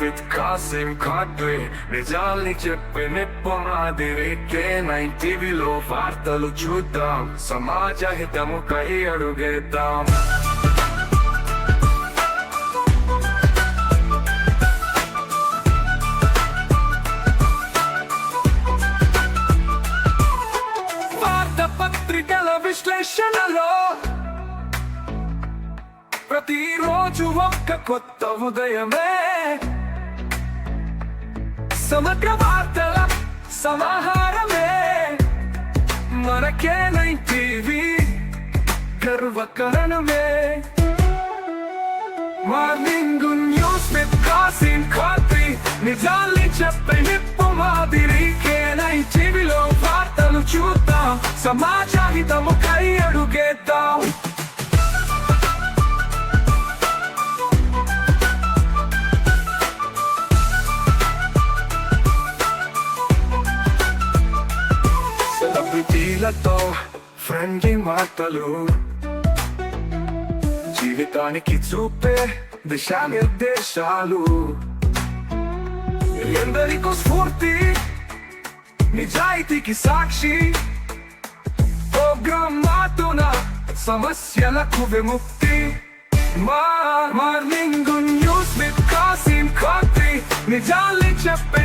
With Kasim ఖాద్రే నిజాల్ని చెప్పే మాదిరి కే nine టీవీలో వార్తలు చూద్దాం. సమాజ హితము కై అడుగేద్దాం. వార్త పత్రికల విశ్లేషణలో ప్రతిరోజు ఒక్క కొత్త ఉదయమే సమగ్ర వార్తల సమాహారమే. మనకే TV గర్వకరణమే morning news with Kasim Khatri. నిజాల్ని చెప్పే నిప్పు మాదిరి కేనై టీవీలో వార్తలు చూద్దాం. సమాజాహితము కై అడుగేద్దాం. సెలబ్రిటీలతో ఫ్రెండ్లీ మాటలు. జీవితానికి చూపే దిశానిర్దేశాలు. ఎందరికో స్ఫూర్తి నిజాయితీకి సాక్షి. ప్రోగ్రామ్ మాతున సమస్యలకు విముక్తి. మా morning news with Kasim Khatri నిజాల్ని చెప్పే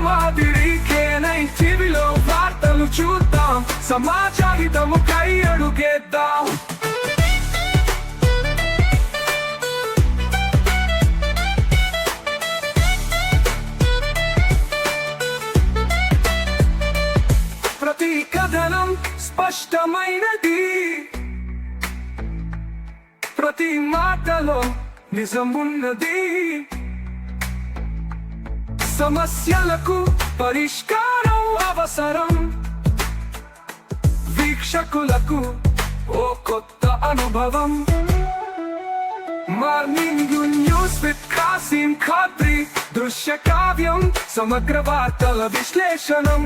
మాదిరికేనై మాదిరి టీవీలో వార్తలు చూద్దాం. సమాచారితము కై అడుగేద్దాం. ప్రతి కథనం స్పష్టమైనది. ప్రతి మాటలో నిజం ఉన్నది సమస్యలకు పరిష్కారం అవసరం. వీక్షకులకు ఓ కొత్త అనుభవం. Morning news with Kasim Khadri దృశ్య కావ్యం సమగ్ర వార్తల విశ్లేషణం.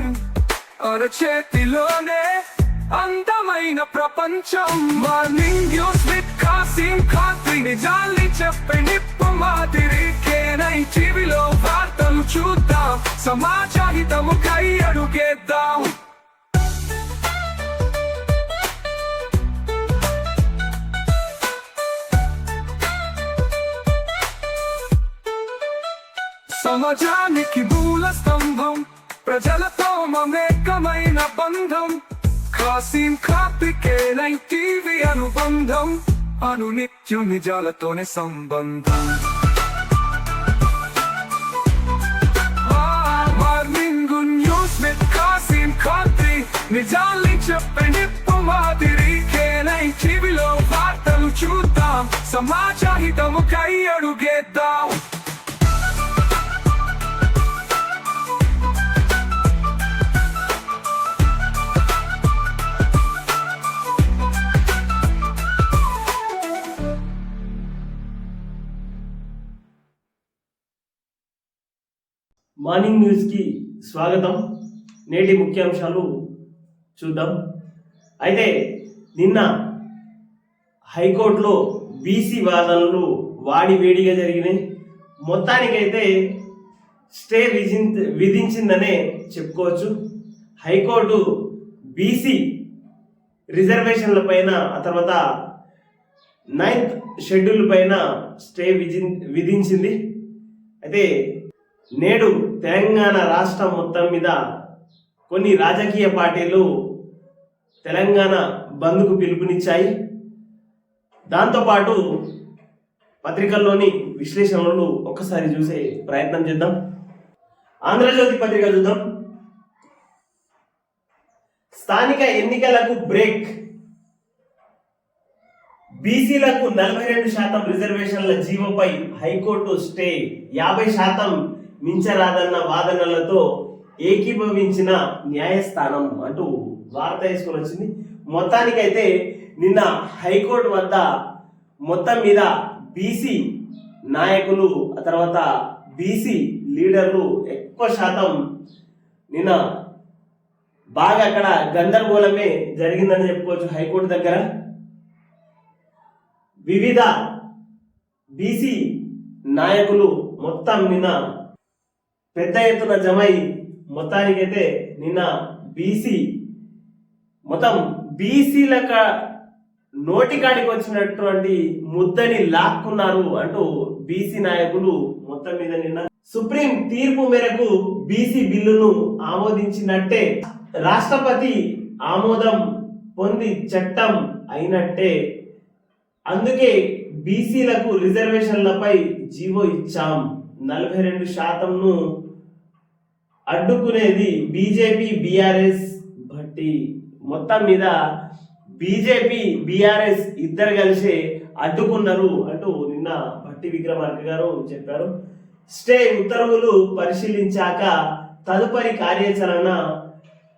అరచేతిలోనే అందమైన ప్రపంచం. Morning news with Kasim Khadri నిజాల్ని చెప్పే నిప్పు మాదిరి కేనైచి చూద్దాం కై అడుగేద్దాం. సమాజానికి మూల స్తంభం ప్రజలతో మమేకమైన బంధం. కాసిం కార్తికేయలై టీవీ అనుబంధం అనునిత్యం నిజాలతోనే సంబంధం. నిజాల్ని చెప్పే మాదిరి కేనై టీవీలో వార్తలు చూద్దాం. సమాజ కై అడుగేద్దాం. మార్నింగ్ న్యూస్కి స్వాగతం. నేటి ముఖ్యాంశాలు చూద్దాం. అయితే నిన్న హైకోర్టులో బీసీ వాదనలు వాడి వేడిగా జరిగినాయి. మొత్తానికైతే స్టే విధి విధించిందనే చెప్పుకోవచ్చు. హైకోర్టు బీసీ రిజర్వేషన్ల పైన ఆ తర్వాత నైన్త్ షెడ్యూల్ పైన స్టే విధి విధించింది. అయితే నేడు తెలంగాణ రాష్ట్రం మొత్తం మీద కొన్ని రాజకీయ పార్టీలు తెలంగాణ బంద్కు పిలుపునిచ్చాయి. దాంతోపాటు పత్రికల్లోని విశ్లేషణలు ఒక్కసారి చూసే ప్రయత్నం చేద్దాం. ఆంధ్రజ్యోతి పత్రిక చూద్దాం. స్థానిక ఎన్నికలకు బ్రేక్. బీసీలకు నలభై రెండు శాతం రిజర్వేషన్ల జీవోపై హైకోర్టు స్టే. యాభై శాతం మించరాదన్న వాదనలతో ఏకీభవించిన న్యాయస్థానం అంటూ వార్త తీసుకొని వచ్చింది. మొత్తానికైతే నిన్న హైకోర్టు వద్ద మొత్తం మీద బీసీ నాయకులు ఆ తర్వాత బీసీ లీడర్లు ఎక్కువ శాతం నిన్న బాగా అక్కడ గందరగోళమే జరిగిందని చెప్పుకోవచ్చు హైకోర్టు దగ్గర. వివిధ బీసీ నాయకులు మొత్తం నిన్న పెద్ద ఎత్తున జమై మొత్తానికైతే నిన్న బీసీ మొత్తం బీసీలక నోటికాడికి వచ్చినటువంటి ముద్దని లాక్కున్నారు అంటూ బీసీ నాయకులు మొత్తం మీద నిన్న సుప్రీం తీర్పు మేరకు బీసీ బిల్లును ఆమోదించినట్టే రాష్ట్రపతి ఆమోదం పొంది చట్టం అయినట్టే. అందుకే బీసీలకు రిజర్వేషన్లపై జీవో ఇచ్చాం. నలభై రెండు శాతంను అడ్డుకునేది బీజేపీ బీఆర్ఎస్ బట్టి మొత్తం మీద బీజేపీ బీఆర్ఎస్ ఇద్దరు కలిసి అడ్డుకున్నారు అంటూ నిన్న భట్టి విక్రమార్క గారు చెప్పారు. స్టే ఉత్తర్వులు పరిశీలించాక తదుపరి కార్యాచరణ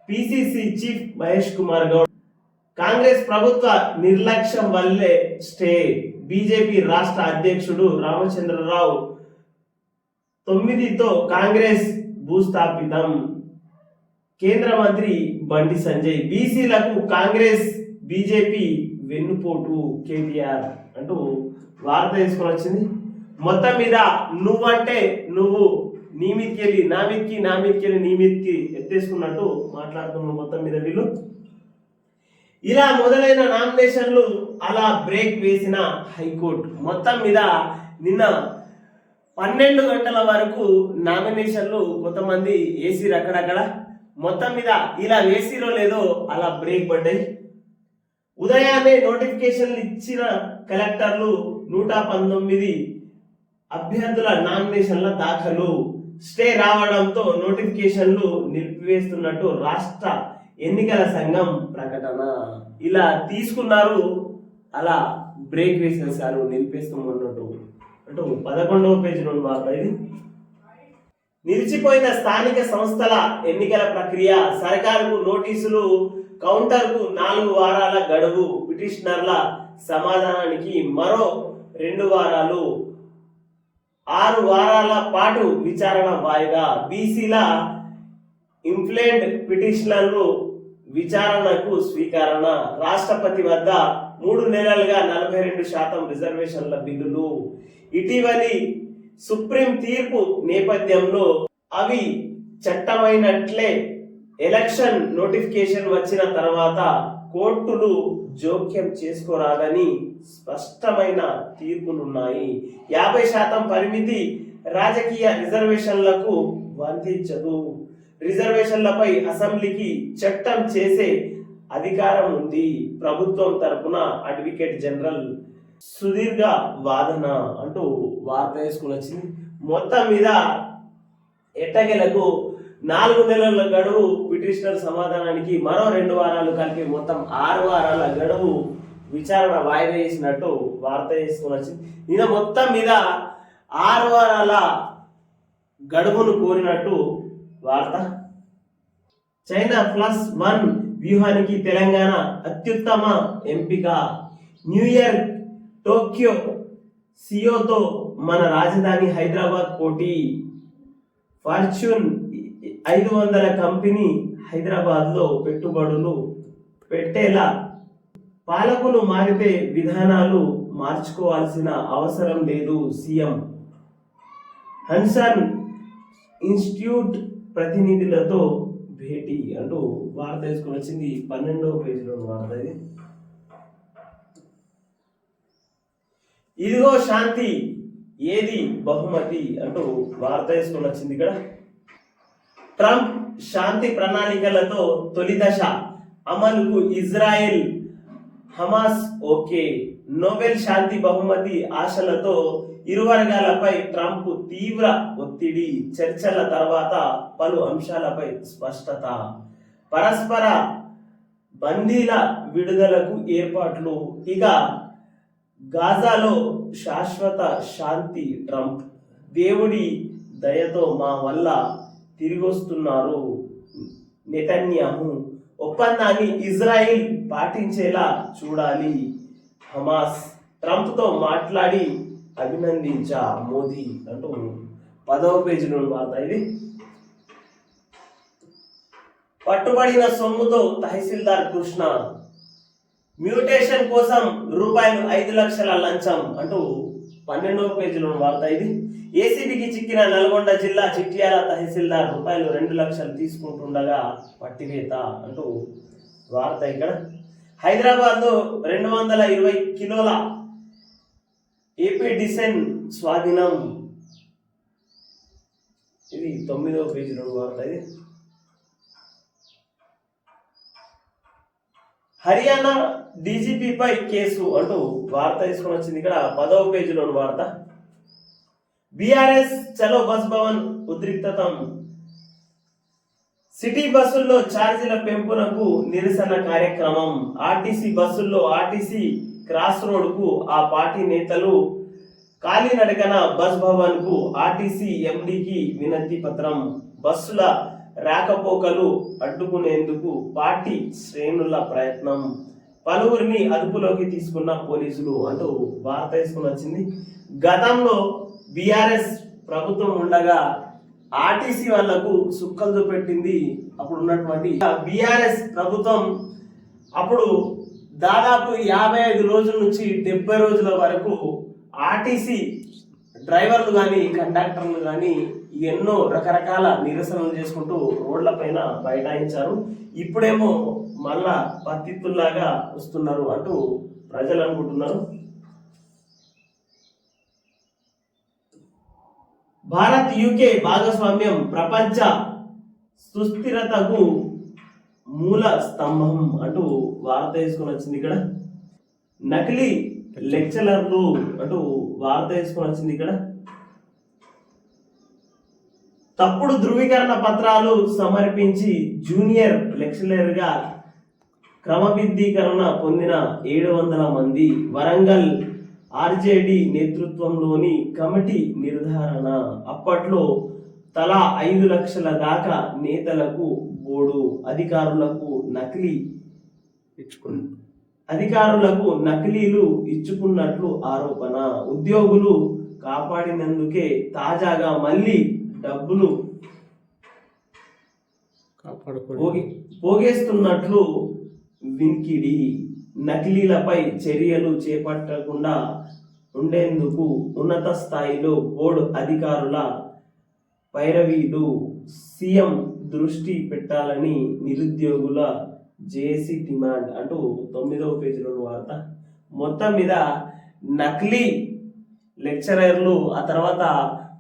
పిసిసి చీఫ్ మహేష్ కుమార్ గౌడ్. కాంగ్రెస్ ప్రభుత్వ నిర్లక్ష్యం వల్లే స్టే బీజేపీ రాష్ట్ర అధ్యక్షుడు రామచంద్రరావు తొమ్మిదితో కాంగ్రెస్ భూస్థాపితం. కేంద్ర మంత్రి బండి సంజయ్ బీసీలకు కాంగ్రెస్ బీజేపీ వెన్నుపోటు కేటీఆర్ అంటూ వార్త తీసుకొని వచ్చింది. మొత్తం మీద నువ్వంటే నువ్వు నీ మీదకి వెళ్ళి నా మీదకి నా మీదకి వెళ్ళి నీ మీదకి ఎత్తేసుకున్నట్టు మాట్లాడుతున్నారు మొత్తం మీద వీళ్ళు. ఇలా మొదలైన నామినేషన్లు అలా బ్రేక్ వేసిన హైకోర్టు. మొత్తం మీద నిన్న పన్నెండు గంటల వరకు నామినేషన్లు కొంతమంది ఏసీ అక్కడక్కడ. మొత్తం మీద ఇలా వేసిరో లేదో అలా బ్రేక్ పడ్డాయి. ఉదయాన్నే నోటిఫికేషన్లు ఇచ్చిన కలెక్టర్లు నూట పంతొమ్మిది అభ్యర్థుల నామినేషన్ల దాఖలు. స్టే రావడంతో నోటిఫికేషన్లు నిలిపివేస్తున్నట్టు రాష్ట్ర ఎన్నికల సంఘం ప్రకటన. ఇలా తీసుకున్నారు అలా బ్రేక్ వేసేసారు నిలిపేస్తామన్నట్టు అంటే పదకొండవ పేజీ నుండి వార్త ఇది నిలిచిపోయిన స్థానిక సంస్థల ఎన్నికల ప్రక్రియ సర్కారుకు నోటీసులు కౌంటర్కు నాలుగు వారాల గడువు పిటిషనర్ల సమాధానానికి మరో రెండు వారాలు. ఆరు వారాల పాటు విచారణ వాయిదా. బీసీల ఇంప్లెంట్ పిటిషనర్లు విచారణకు స్వీకరణ. రాష్ట్రపతి వద్ద మూడు నెలలుగా నలభై రెండు శాతం రిజర్వేషన్ల బిల్లులు. ఇటీవలి సుప్రీం తీర్పు నేపథ్యంలో అవి చట్టమైనట్లే ఎలక్షన్ నోటిఫికేషన్ వచ్చిన తర్వాత కోర్టులు జోక్యం చేసుకోరాదని స్పష్టమైన తీర్పులున్నాయి. యాభై శాతం పరిమితి రాజకీయ రిజర్వేషన్లకు వర్తించదు. రిజర్వేషన్లపై అసెంబ్లీకి చట్టం చేసే అధికారం ఉంది. ప్రభుత్వం తరపున అడ్వకేట్ జనరల్ సుదీర్ఘ వాదన అంటూ వార్త వేసుకుని వచ్చింది. మొత్తం మీద ఎట్టగెలకు నాలుగు నెలల గడువు పిటిషనర్ సమాధానానికి మరో రెండు వారాలు కలిపి మొత్తం ఆరు వారాల గడువు విచారణ వాయిదా వేసినట్టు వార్త వేసుకుని వచ్చింది. నిన్న మొత్తం మీద ఆరు వారాల గడువును కోరినట్టు వార్త. చైనా ప్లస్ వన్ వ్యూహానికి తెలంగాణ అత్యుత్తమ ఎంపిక. న్యూయార్క్ టోక్యో సియోతో మన రాజధాని హైదరాబాద్ పోటీ. ఫార్చ్యూన్ ఐదు వందల కంపెనీ హైదరాబాద్లో పెట్టుబడులు పెట్టేలా పాలకులు మారితే విధానాలు మార్చుకోవాల్సిన అవసరం లేదు సీఎం. హన్సన్ ఇన్స్టిట్యూట్ ప్రతినిధులతో భేటీ అంటూ వార్త తీసుకుని వచ్చింది. పన్నెండవ పేజీలో వార్త ఇది. ఇదిగో శాంతి ఏది బహుమతి అంటూ వార్త వేసుకొని వచ్చింది ఇక్కడ. ట్రంప్ శాంతి ప్రణాళికలతో తొలి దశ అమలుకు ఇజ్రాయెల్ హమాస్ ఓకే. నోబెల్ శాంతి బహుమతి ఆశలతో ఇరు వర్గాలపై ట్రంప్ తీవ్ర ఒత్తిడి చర్చల తర్వాత పలు అంశాలపై స్పష్టత. పరస్పర బందీల విడుదలకు ఏర్పాట్లు ఇక గాజాలో శాశ్వత శాంతి ట్రంప్. దేవుడి దయతో మా వల్ల తిరిగొస్తున్నారు నెతన్యాహు. ఒప్పందాన్ని ఇజ్రాయిల్ పాటించేలా చూడాలి. హమాస్ ట్రంప్తో మాట్లాడి అభినందించా మోదీ అంటూ పదవ పేజీలో వార్త ఇది. పట్టుబడిన సొమ్ముతో తహసీల్దార్ కృష్ణ మ్యూటేషన్ కోసం రూపాయలు ఐదు లక్షల లంచం అంటూ పన్నెండవ పేజీలో వార్త ఇది. ఏసీబీకి చిక్కిన నల్గొండ జిల్లా చిట్యాల తహసీల్దార్ రూపాయలు రెండు లక్షలు తీసుకుంటుండగా పట్టివేత అంటూ వార్త ఇక్కడ. హైదరాబాద్లో రెండు వందల ఇరవై కిలోల ఏపీ డిసెన్ స్వాధీనం. ఇది తొమ్మిదవ పేజీలో వార్త ఇది. హర్యానా డీజీపీపై కేసు అంటూ వార్త తీసుకొని వచ్చింది. ఇక్కడ పదవ పేజీలోని వార్త. బీఆర్ఎస్ చలో బస్ భవన్ ఉద్రిక్తతం. సిటీ బస్సుల్లో ఛార్జీల పెంపునకు నిరసన కార్యక్రమం. ఆర్టీసీ బస్సుల్లో ఆర్టీసీ క్రాస్ రోడ్కు ఆ పార్టీ నేతలు కాలినడకన బస్ భవన్కు ఆర్టీసీ ఎండికి వినతి పత్రం. బస్సుల రాకపోకలు అడ్డుకునేందుకు పార్టీ శ్రేణుల ప్రయత్నం. పలువురిని అదుపులోకి తీసుకున్న పోలీసులు అంటూ వార్త తీసుకుని వచ్చింది గతంలో బీఆర్ఎస్ ప్రభుత్వం ఉండగా ఆర్టీసీ వాళ్ళకు సుక్కలు చూపెట్టింది. అప్పుడు ఉన్నటువంటి బీఆర్ఎస్ ప్రభుత్వం అప్పుడు దాదాపు యాభై ఐదు రోజుల నుంచి డెబ్బై రోజుల వరకు ఆర్టీసీ డ్రైవర్లు కానీ కండక్టర్లు కానీ ఎన్నో రకరకాల నిరసనలు చేసుకుంటూ రోడ్ల పైన బైఠాయించారు. ఇప్పుడేమో మళ్ళా పత్తిత్తుల్లాగా వస్తున్నారు అంటూ ప్రజలు అనుకుంటున్నారు. భారత్ యూకే భాగస్వామ్యం ప్రపంచ సుస్థిరతకు మూల స్తంభం అంటూ వార్త వేసుకొని వచ్చింది ఇక్కడ. నకిలీ లెక్చరర్లు అంటూ వార్త వేసుకొని వచ్చింది ఇక్కడ. తప్పుడు ధృవీకరణ పత్రాలు సమర్పించి జూనియర్ లెక్చరర్గా క్రమబద్ధీకరణ పొందిన ఏడు వందల మంది వరంగల్ ఆర్జేడి నేతృత్వంలోని కమిటీ నిర్ధారణ. అప్పట్లో తలా ఐదు లక్షల దాకా నేతలకు బోర్డు అధికారులకు నకిలీ అధికారులకు నకిలీలు ఇచ్చుకున్నట్లు ఆరోపణ. ఉద్యోగులు కాపాడినందుకే తాజాగా మళ్ళీ డబ్బులు పోగి పోగేస్తున్నట్లు వినికిడి. నకిలీలపై చర్యలు చేపట్టకుండా ఉండేందుకు ఉన్నత స్థాయిలో బోర్డు అధికారుల పైరవీలు సీఎం దృష్టి పెట్టాలని నిరుద్యోగుల జేసీ డిమాండ్ అంటూ తొమ్మిదవ పేజీలో వార్త. మొత్తం మీద నకిలీ లెక్చరర్లు ఆ తర్వాత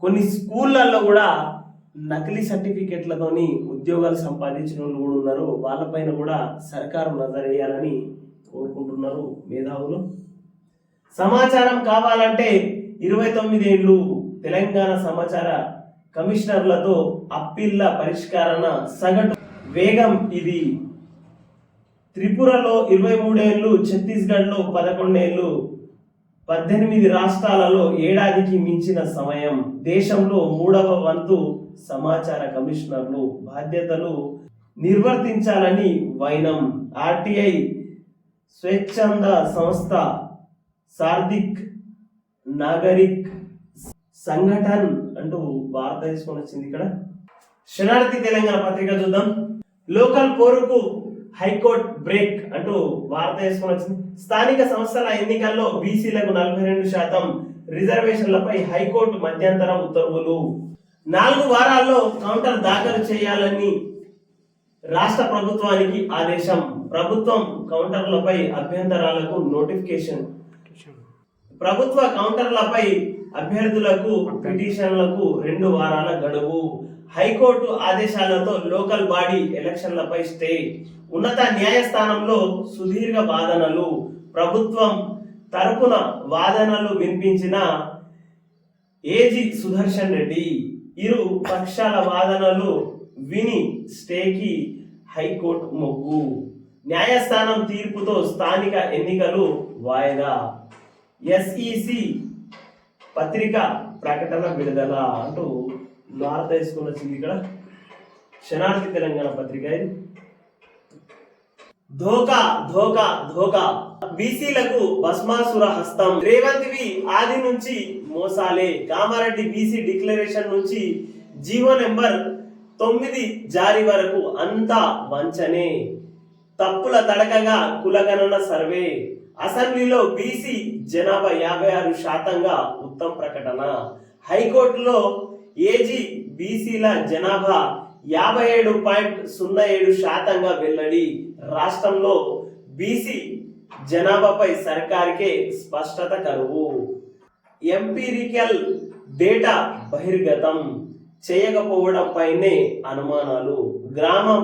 కొన్ని స్కూళ్ళల్లో కూడా నకిలీ సర్టిఫికెట్లతోని ఉద్యోగాలు సంపాదించిన వాళ్ళు కూడా ఉన్నారు. వాళ్ళపైన కూడా సర్కారు నజర్ వేయాలని కోరుకుంటున్నారు మేధావులు. సమాచారం కావాలంటే ఇరవై తొమ్మిది ఏళ్ళు తెలంగాణ సమాచార కమిషనర్లతో అప్పీళ్ళ పరిష్కారణ సగటు వేగం ఇది. త్రిపురలో ఇరవై మూడేళ్ళు ఛత్తీస్గఢ్లో పదకొండేళ్ళు పద్దెనిమిది రాష్ట్రాలలో ఏడాదికి మించిన సమయం. దేశంలో మూడవ వంతు సమాచార కమిషనర్లు బాధ్యతలు నిర్వర్తించాలని వైనం. ఆర్టీఐ స్వచ్ఛంద సంస్థ సార్దిక్ నాగరిక్ సంఘటన్ అంటూ వార్త తీసుకొని వచ్చింది ఇక్కడ. శరణార్థి తెలంగాణ పత్రిక చూద్దాం. లోకల్ పోరుకు హైకోర్టు బ్రేక్ అంటూ వార్త వేసుకొని వచ్చింది. స్థానిక సంస్థల ఎన్నికల్లో బీసీలకు నలభై రెండు శాతం రిజర్వేషన్లపై హైకోర్టు మధ్యంతర ఉత్తర్వులు. నాలుగు వారాల్లో కౌంటర్ దాఖలు చేయాలని రాష్ట్ర ప్రభుత్వానికి ఆదేశం. ప్రభుత్వం కౌంటర్లపై అభ్యంతరాలకు నోటిఫికేషన్. ప్రభుత్వ కౌంటర్లపై అభ్యర్థులకు పిటిషన్లకు రెండు వారాల గడువు. హైకోర్టు ఆదేశాలతో లోకల్ బాడీ ఎలక్షన్లపై స్టే. ఉన్నత న్యాయస్థానంలో సుదీర్ఘ వాదనలు. ప్రభుత్వం తరపున వాదనలు వినిపించిన ఏజీ సుదర్శన్ రెడ్డి. ఇరు పక్షాల వాదనలు విని స్టేకి హైకోర్టు మొగ్గు. న్యాయస్థానం తీర్పుతో స్థానిక ఎన్నికలు వాయిదా. ఎస్ఈసి పత్రిక ప్రకటన విడుదల అంటూ భారత వేసుకుని వచ్చింది ఇక్కడ. శనార్థి తెలంగాణ పత్రిక ఇది. ధోకా ధోకా ధోకా. బీసీలకు భస్మాసుర హస్తం. రేవంత్ వి ఆది నుంచి మోసాలే. కామారెడ్డి బీసీ డిక్లరేషన్ నుంచి జీవో నెంబర్ తొమ్మిది జారీ వరకు అంతా వంచనే. తప్పుల తడకగా కులగణన సర్వే. అసెంబ్లీలో బీసీ జనాభా యాభై ఆరు శాతంగా ఉత్తమ ప్రకటన. హైకోర్టులో ఏజీ బీసీల జనాభా యాభై ఏడు పాయింట్ సున్నా ఏడు శాతంగా వెల్లడి. రాష్ట్రంలో బీసీ జనాభాపై సర్కార్కే స్పష్టత కరువు. ఎంపీరికల్ డేటా బహిర్గతం చేయకపోవడంపైనే అనుమానాలు. గ్రామం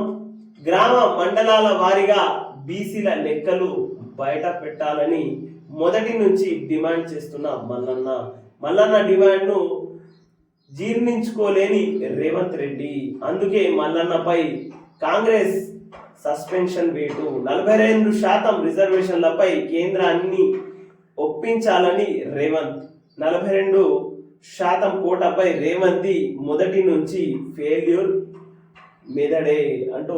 గ్రామ మండలాల వారీగా బీసీల లెక్కలు బయట పెట్టాలని మొదటి నుంచి డిమాండ్ చేస్తున్న మల్లన్న. మల్లన్న డిమాండ్ను జీర్ణించుకోలేని రేవంత్ రెడ్డి. అందుకే మల్లన్నపై కాంగ్రెస్ సస్పెన్షన్ వేటు. నలభై రెండు శాతం రిజర్వేషన్లపై కేంద్రాన్ని ఒప్పించాలని రేవంత్. నలభై రెండు శాతం కోటపై రేవంత్ మొదటి నుంచి ఫెయిల్యూర్ మెదడే అంటూ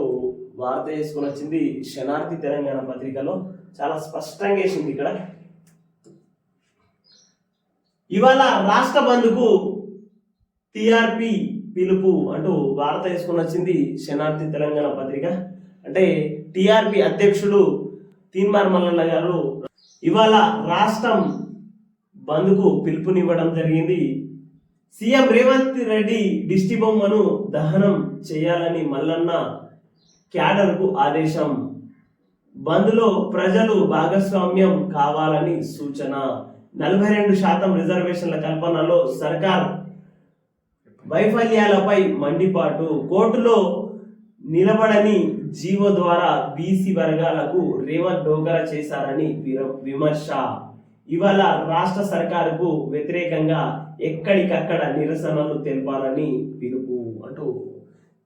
వార్త వేసుకుని వచ్చింది శనార్థి తెలంగాణ పత్రికలో. చాలా స్పష్టంగా వేసింది ఇక్కడ. ఇవాళ రాష్ట్ర బంధుకు టిఆర్పి పిలుపు అంటూ వార్త వేసుకుని వచ్చింది శనార్థి తెలంగాణ పత్రిక. అంటే టిఆర్పి అధ్యక్షుడు తీన్మార్ మల్లన్న గారు ఇవాళ రాష్ట్రం బంద్కు పిలుపునివ్వడం జరిగింది. సీఎం రేవంత్ రెడ్డి దిష్టి బొమ్మను దహనం చేయాలని మల్లన్న క్యాడర్కు ఆదేశం. బంద్లో ప్రజలు భాగస్వామ్యం కావాలని సూచన. నలభై రెండు శాతం రిజర్వేషన్ల కల్పనలో సర్కార్ వైఫల్యాలపై మండిపాటు. కోర్టులో నిలబడని జీవో ద్వారా బీసీ వర్గాలకు రేవంత్ డోగరా చేశారని విమర్శ. ఇవాళ రాష్ట్ర సర్కారుకు వ్యతిరేకంగా ఎక్కడికక్కడ నిరసనలు తెలపాలని పిలుపు అంటూ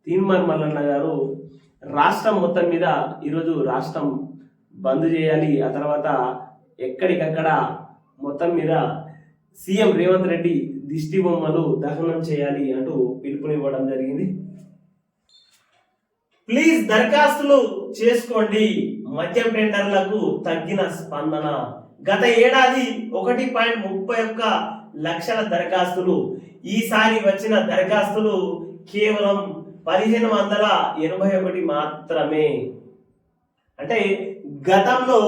తీన్మార్ మల్లన్న గారు రాష్ట్రం మొత్తం మీద ఈరోజు రాష్ట్రం బంద్ చేయాలి ఆ తర్వాత ఎక్కడికక్కడ మొత్తం మీద సీఎం రేవంత్ రెడ్డి దిష్టి బొమ్మలు దహనం చేయాలి అంటూ పిలుపునివ్వడం జరిగింది. ప్లీజ్ దరఖాస్తులు చేసుకోండి. మద్యం టెండర్లకు తగ్గిన స్పందన. గత ఏడాది ఒకటి పాయింట్ ముప్పై ఒక్క లక్షల దరఖాస్తులు. ఈసారి వచ్చిన దరఖాస్తులు కేవలం పదిహేను వందల ఎనభై ఒకటి మాత్రమే. అంటే గతంలో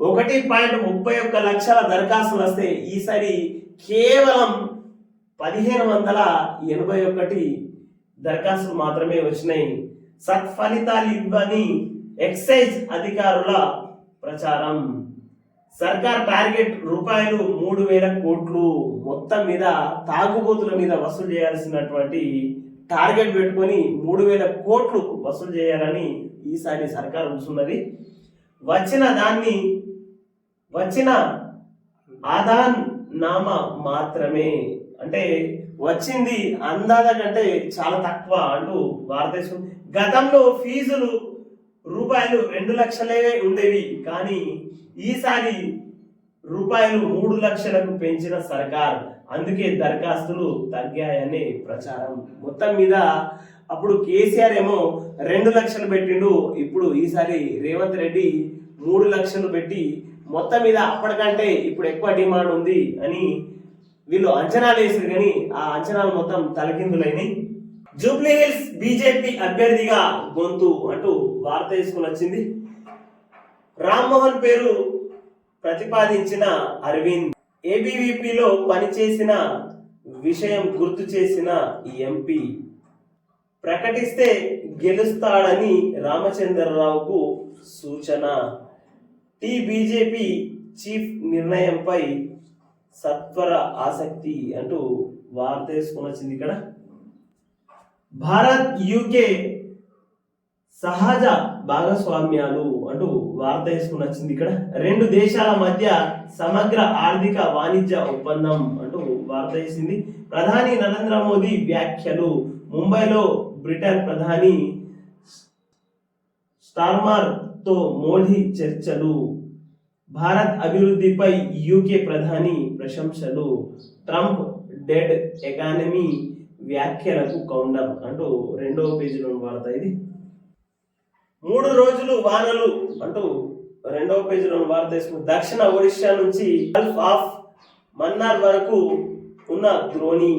ఒకటి పాయింట్ ముప్పై ఒక్క లక్షల దరఖాస్తులు వస్తే ఈసారి కేవలం పదిహేను వందల ఎనభై ఒకటి దరఖాస్తులు మాత్రమే వచ్చినాయి. సత్ఫలితాలు ఇవ్వని ఎక్సైజ్ అధికారుల ప్రచారం. సర్కార్ టార్గెట్ రూపాయలు మూడు వేల కోట్లు. మొత్తం మీద తాగుబోతుల మీద వసూలు చేయాల్సినటువంటి టార్గెట్ పెట్టుకొని మూడు వేల కోట్లు వసూలు చేయాలని ఈసారి సర్కార్ ఉంచున్నది. వచ్చిన దాన్ని వచ్చిన ఆదాన్ నామ మాత్రమే. అంటే వచ్చింది అందాజ కంటే చాలా తక్కువ అంటూ భారతదేశం. గతంలో ఫీజులు రూపాయలు రెండు లక్షలే ఉండేవి కానీ ఈసారి రూపాయలు మూడు లక్షలకు పెంచిన సర్కార్. అందుకే దరఖాస్తులు తగ్గాయనే ప్రచారం. మొత్తం మీద అప్పుడు కేసీఆర్ ఏమో రెండు లక్షలు పెట్టిండు ఇప్పుడు ఈసారి రేవంత్ రెడ్డి మూడు లక్షలు పెట్టి మొత్తం మీద అప్పటికంటే ఇప్పుడు ఎక్కువ డిమాండ్ ఉంది అని వీళ్ళు అంచనాలు వేసారు కానీ ఆ అంచనాలు మొత్తం తలకిందులైనాయి. జూబ్లీ హిల్స్ బీజేపీ అభ్యర్థిగా గొంతు అంటూ వార్త వేసుకుని వచ్చింది. రామ్మోహన్ పేరు ప్రతిపాదించిన అరవింద్. ఏబీవీపీలో పనిచేసిన విషయం గుర్తు చేసిన ఈ ఎంపీ. ప్రకటిస్తే గెలుస్తాడని రామచంద్రరావుకు సూచన. టీ బీజేపీ చీఫ్ నిర్ణయంపై సత్వర ఆసక్తి అంటూ వార్త వేసుకుని వచ్చింది ఇక్కడ. భారత్ యూకే సహజ భాగస్వామ్యాలు అంటూ వార్త వేసుకుని వచ్చింది ఇక్కడ. రెండు దేశాల మధ్య సమగ్ర ఆర్థిక వాణిజ్య ఒప్పందం అంటూ వార్త వేసింది. ప్రధాని నరేంద్ర మోదీ వ్యాఖ్యలు. ముంబైలో బ్రిటన్ ప్రధాని స్టార్మర్తో మోడీ చర్చలు. భారత్ అభివృద్ధిపై యూకే ప్రధాని ప్రశంసలు. ట్రంప్ డెడ్ ఎకానమీ వ్యాఖ్యలకు కౌంటర్ అంటూ రెండవ పేజీలో వార్త ఇది. మూడు రోజులు వానలు అంటూ రెండవ పేజీలో వార్త తీసుకుని దక్షిణ ఒడిశా నుంచి గల్ఫ్ ఆఫ్ మన్నార్ వరకు ఉన్న ద్రోణి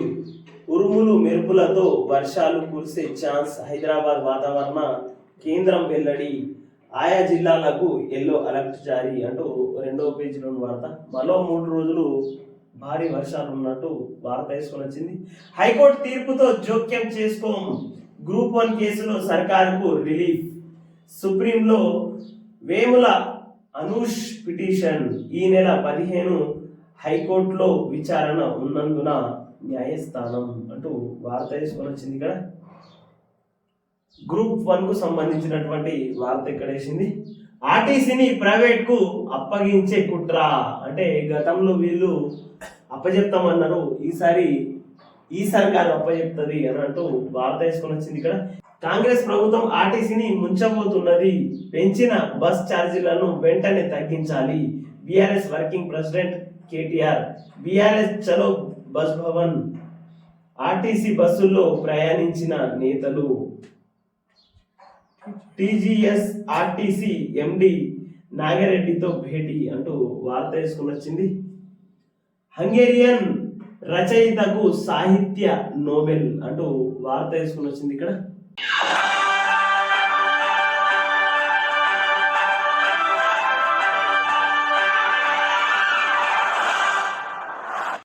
ఉరుములు మెరుపులతో వర్షాలు కురిసే ఛాన్స్ హైదరాబాద్ వాతావరణ కేంద్రం వెల్లడి. ఆయా జిల్లాలకు ఎల్లో అలర్ట్ జారీ అంటూ రెండవ పేజీలోని వార్త. మరో మూడు రోజులు భారీ వర్షాలు ఉన్నట్టు వార్త వేసుకొని వచ్చింది. హైకోర్టు తీర్పుతో జోక్యం చేసుకోము. గ్రూప్ వన్ కేసులో సర్కారుకు రిలీఫ్. సుప్రీంలో వేముల అనూష్ పిటిషన్ ఈ నెల పదిహేను హైకోర్టులో విచారణ ఉన్నందున న్యాయస్థానం అంటూ వార్త వేసుకొని వచ్చింది ఇక్కడ. గ్రూప్ వన్కు సంబంధించినటువంటి వార్త ఇక్కడ వేసింది ఆర్టీసీని ప్రైవేట్కు అప్పగించే కుట్ర. అంటే గతంలో వీళ్ళు అప్పజెప్తామన్నారు ఈసారి ఈ సర్కారు అప్పజెప్తుంది అని అంటూ వార్త వేసుకొని వచ్చింది ఇక్కడ. కాంగ్రెస్ ప్రభుత్వం ఆర్టీసీని ముంచబోతున్నది. పెంచిన బస్ ఛార్జీలను వెంటనే తగ్గించాలి. BRS working president KTR BRS చలో బస్ భవన్ ఆర్టీసీ బస్సుల్లో ప్రయాణించిన నేతలు. టీజీఎస్ ఆర్టీసీ ఎండి నాగిరెడ్డితో భేటీ అంటూ వార్త వేసుకుని వచ్చింది. హంగేరియన్ రచయితకు సాహిత్య నోబెల్ అంటూ వార్త వేసుకుని వచ్చింది ఇక్కడ.